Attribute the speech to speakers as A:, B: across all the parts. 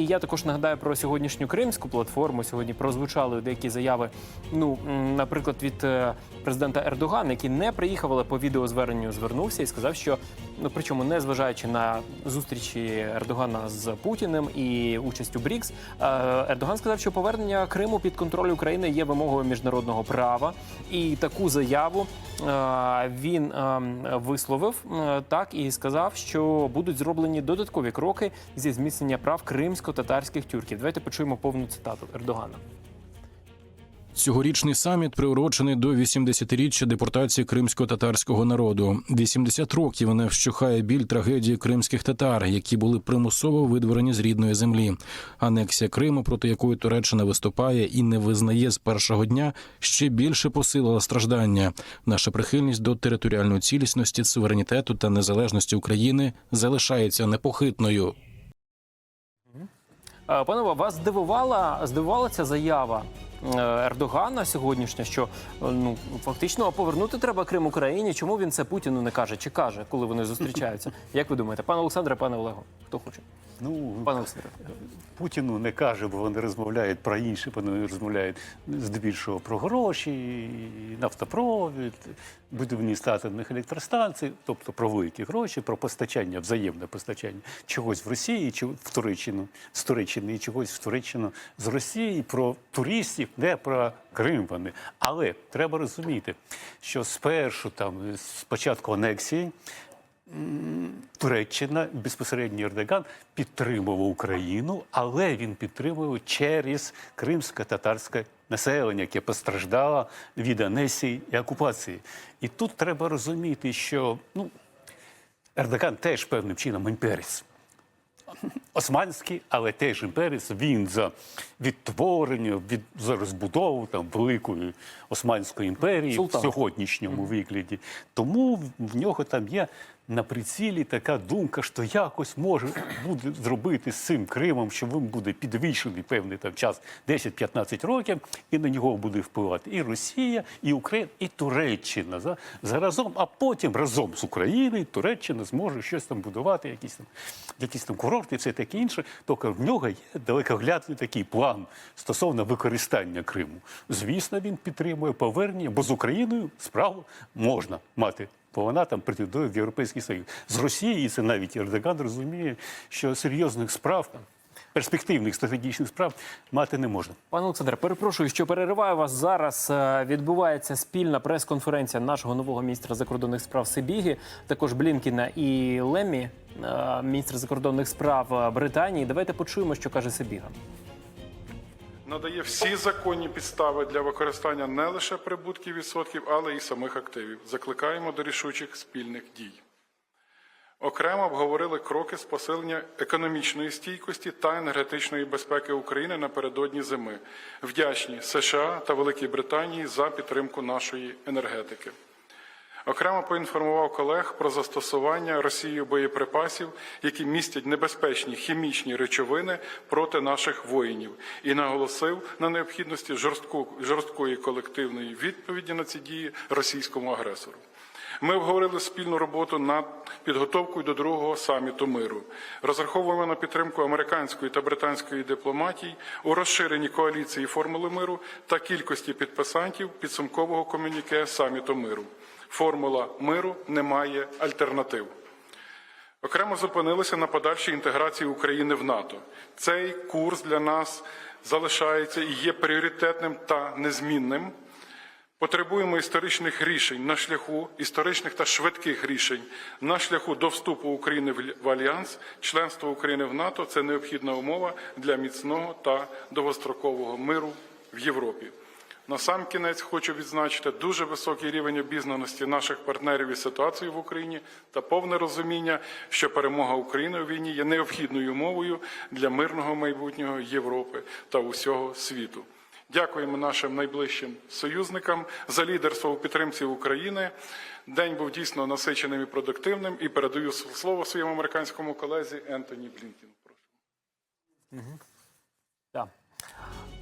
A: і я також нагадаю про сьогоднішню кримську платформу. Сьогодні прозвучали деякі заяви. Ну, наприклад, від е, президента Ердогана, який не приїхав, але по відеозверненню звернувся і сказав, що причому не зважаючи на зустрічі Ердогана з Путіним і участь у БРІКС, е, Ердоган сказав, що повернення Криму під контроль України є вимогою міжнародного права, і таку заяву е, він е, висловив так і сказав, що будуть зроблені додаткові кроки зі зміцнення прав кримсько-татарських тюрків. Давайте почуємо повну цитату Ердогана.
B: Цьогорічний саміт приурочений до 80-річчя депортації кримсько-татарського народу. 80 років не вщухає біль трагедії кримських татар, які були примусово видворені з рідної землі. Анексія Криму, проти якої Туреччина виступає і не визнає з першого дня, ще більше посилила страждання. Наша прихильність до територіальної цілісності, суверенітету та незалежності України залишається непохитною.
A: Е, Панове, вас здивувала здивувала ця заява е, Ердогана сьогоднішня, що е, ну фактично повернути треба Крим Україні. Чому він це Путіну не каже? Чи каже, коли вони зустрічаються? Як ви думаєте, пане Олександре, пане Олего? Хто хоче?
C: Ну,
A: Пане Олександре.
C: Путіну не каже, бо вони розмовляють про інше, вони розмовляють здебільшого про гроші, нафтопровід, будівництво атомних електростанцій, тобто про великі гроші, про постачання, взаємне постачання чогось в Росії, чи в Туреччину, з Туреччини і чогось в Туреччину з Росії, про туристів, не про Крим вони. Але треба розуміти, що спершу там з початку анексії. Туреччина безпосередньо Ердоган підтримував Україну, але він підтримував через кримсько-татарське населення, яке постраждало від анесії і окупації. І тут треба розуміти, що ну, Ердоган теж певним чином імперець. Османський, але теж імперець. Він за відтворення, від за розбудову там великої Османської імперії
A: Султан.
C: в сьогоднішньому вигляді. Тому в нього там є на прицілі така думка, що якось може буде зробити з цим Кримом, що він буде підвищений певний там час 10-15 років, і на нього буде впливати і Росія, і Україна, і Туреччина за, заразом, а потім разом з Україною Туреччина зможе щось там будувати, якісь там, якісь там курорти, все таке інше. Тільки в нього є далекоглядний такий план стосовно використання Криму. Звісно, він підтримує повернення, бо з Україною справу можна мати. Бо вона там претендує в Європейський Союз. З Росією це навіть Ердоган розуміє, що серйозних справ, перспективних стратегічних справ мати не можна.
A: Пане Олександре, перепрошую, що перериваю вас зараз. Е, Відбувається спільна прес-конференція нашого нового міністра закордонних справ Сибіги, також Блінкіна і Леммі, е, міністра закордонних справ е, Британії. Давайте почуємо, що каже Сибіга.
D: Надає всі законні підстави для використання не лише прибутків відсотків, але й самих активів. Закликаємо до рішучих спільних дій. Окремо обговорили кроки з посилення економічної стійкості та енергетичної безпеки України напередодні зими. Вдячні США та Великій Британії за підтримку нашої енергетики. Окремо поінформував колег про застосування Росією боєприпасів, які містять небезпечні хімічні речовини проти наших воїнів, і наголосив на необхідності жорсткої колективної відповіді на ці дії російському агресору. Ми обговорили спільну роботу над підготовкою до другого саміту миру. Розраховуємо на підтримку американської та британської дипломатій у розширенні коаліції формули миру та кількості підписантів підсумкового комюніке саміту миру. Формула миру не має альтернатив. Окремо зупинилися на подальшій інтеграції України в НАТО. Цей курс для нас залишається і є пріоритетним та незмінним. Потребуємо історичних рішень на шляху історичних та швидких рішень на шляху до вступу України в альянс. Членство України в НАТО це необхідна умова для міцного та довгострокового миру в Європі. На сам кінець хочу відзначити дуже високий рівень обізнаності наших партнерів із ситуацією в Україні та повне розуміння, що перемога України у війні є необхідною умовою для мирного майбутнього Європи та усього світу. Дякуємо нашим найближчим союзникам за лідерство у підтримці України. День був дійсно насиченим і продуктивним. І передаю слово своєму американському колезі Ентоні Блінкіну. Прошу.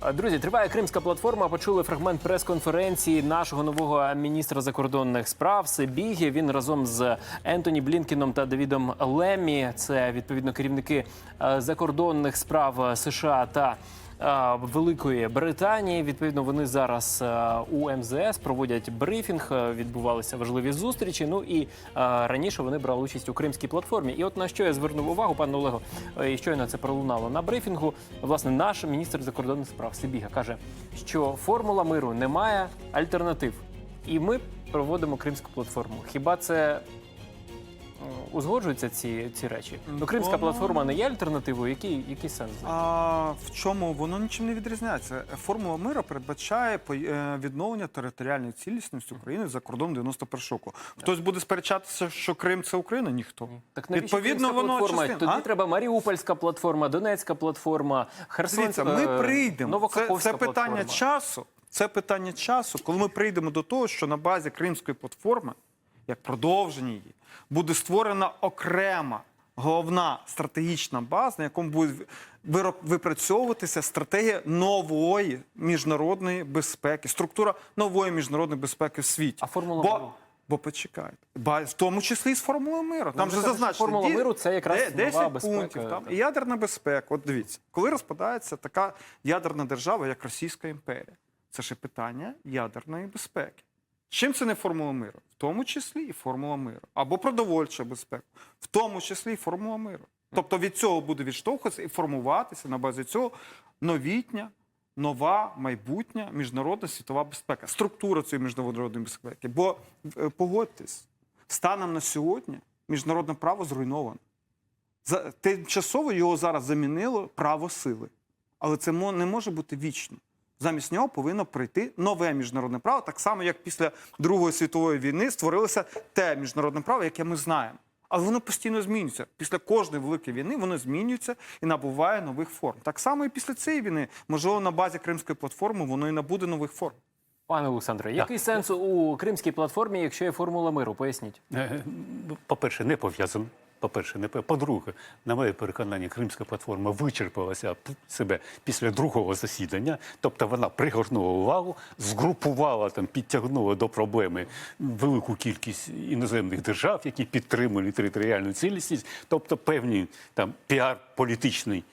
A: А, Друзі, триває кримська платформа. Почули фрагмент прес-конференції нашого нового міністра закордонних справ Себігі. Він разом з Ентоні Блінкіном та Давідом Лемі. це відповідно керівники е, закордонних справ США та. Е, Великої Британії відповідно вони зараз е, у МЗС проводять брифінг. е, Відбувалися важливі зустрічі. Ну і раніше вони брали участь у кримській платформі. І от на що я звернув увагу, пане Олего, і щойно це пролунало на брифінгу. Власне, наш міністр закордонних справ Сибіга каже, що формула миру не має альтернатив, і ми проводимо кримську платформу. Хіба це узгоджуються ці, ці речі? Ну, кримська платформа не є альтернативою. Який, який сенс?
E: А в чому воно нічим не відрізняється? Формула миру передбачає е, відновлення територіальної цілісності України за кордоном 91 року. Хтось буде сперечатися, що Крим це Україна? Ніхто.
A: Так навіщо
E: Відповідно, воно частина.
A: Тоді
E: А?
A: треба Маріупольська платформа, Донецька платформа, Херсонська,
E: Дивіться, ми прийдемо. Це, це питання
A: платформа.
E: часу. Це питання часу, коли ми прийдемо до того, що на базі Кримської платформи, як продовження її, буде створена окрема головна стратегічна база, на якому буде випрацьовуватися стратегія нової міжнародної безпеки, структура нової міжнародної безпеки в світі.
A: А формула
E: бо,
A: миру?
E: бо почекайте, в тому числі і з формулою миру. Там
A: вже
E: же зазначено
A: формула миру це якраз
E: де-
A: нова
E: 10
A: безпека,
E: пунктів. Там і ядерна безпека. От дивіться, коли розпадається така ядерна держава, як Російська імперія, це ж питання ядерної безпеки. Чим це не формула миру? В тому числі і формула миру. Або продовольча безпека, в тому числі і формула миру. Тобто від цього буде відштовхуватися і формуватися на базі цього новітня, нова, майбутня міжнародна світова безпека, структура цієї міжнародної безпеки. Бо е, погодьтесь, станом на сьогодні міжнародне право зруйновано. Тимчасово його зараз замінило право сили. Але це не може бути вічно. Замість нього повинно прийти нове міжнародне право, так само, як після Другої світової війни створилося те міжнародне право, яке ми знаємо. Але воно постійно змінюється. Після кожної великої війни воно змінюється і набуває нових форм. Так само і після цієї війни, можливо, на базі Кримської платформи воно і набуде нових форм.
A: Пане Олександре, який сенс у кримській платформі, якщо є формула миру? Поясніть.
C: Е, По-перше, не пов'язано. По-перше, не по- по-друге, на моє переконання, Кримська платформа вичерпалася себе після другого засідання. Тобто вона пригорнула увагу, згрупувала там, підтягнула до проблеми велику кількість іноземних держав, які підтримують територіальну цілісність, тобто певні там піар політичний.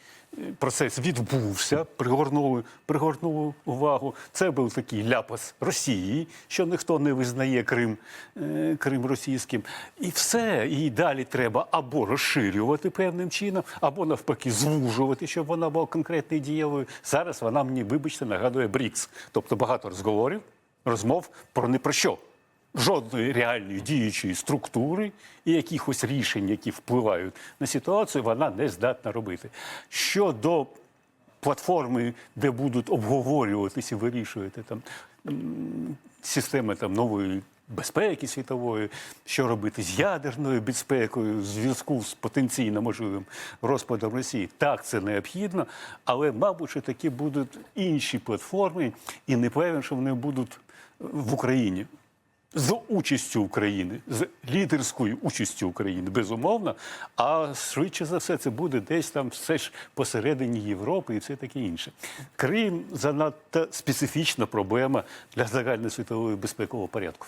C: Процес відбувся, пригорнули, пригорнули увагу. Це був такий ляпас Росії, що ніхто не визнає Крим, е, Крим російським. І все. І далі треба або розширювати певним чином, або навпаки звужувати, щоб вона була конкретною дієвою. Зараз вона мені, вибачте, нагадує БРІКС. Тобто багато розговорів, розмов про не про що. Жодної реальної діючої структури і якихось рішень, які впливають на ситуацію, вона не здатна робити. Щодо платформи, де будуть обговорюватися і вирішувати там системи там нової безпеки світової, що робити з ядерною безпекою, в зв'язку з потенційно можливим розпадом Росії. Так, це необхідно, але, мабуть, що такі будуть інші платформи, і не певен, що вони будуть в Україні. З участю України, з лідерською участю України, безумовно. А швидше за все, це буде десь там все ж посередині Європи і все таке інше. Крим занадто специфічна проблема для загальносвітового безпекового порядку.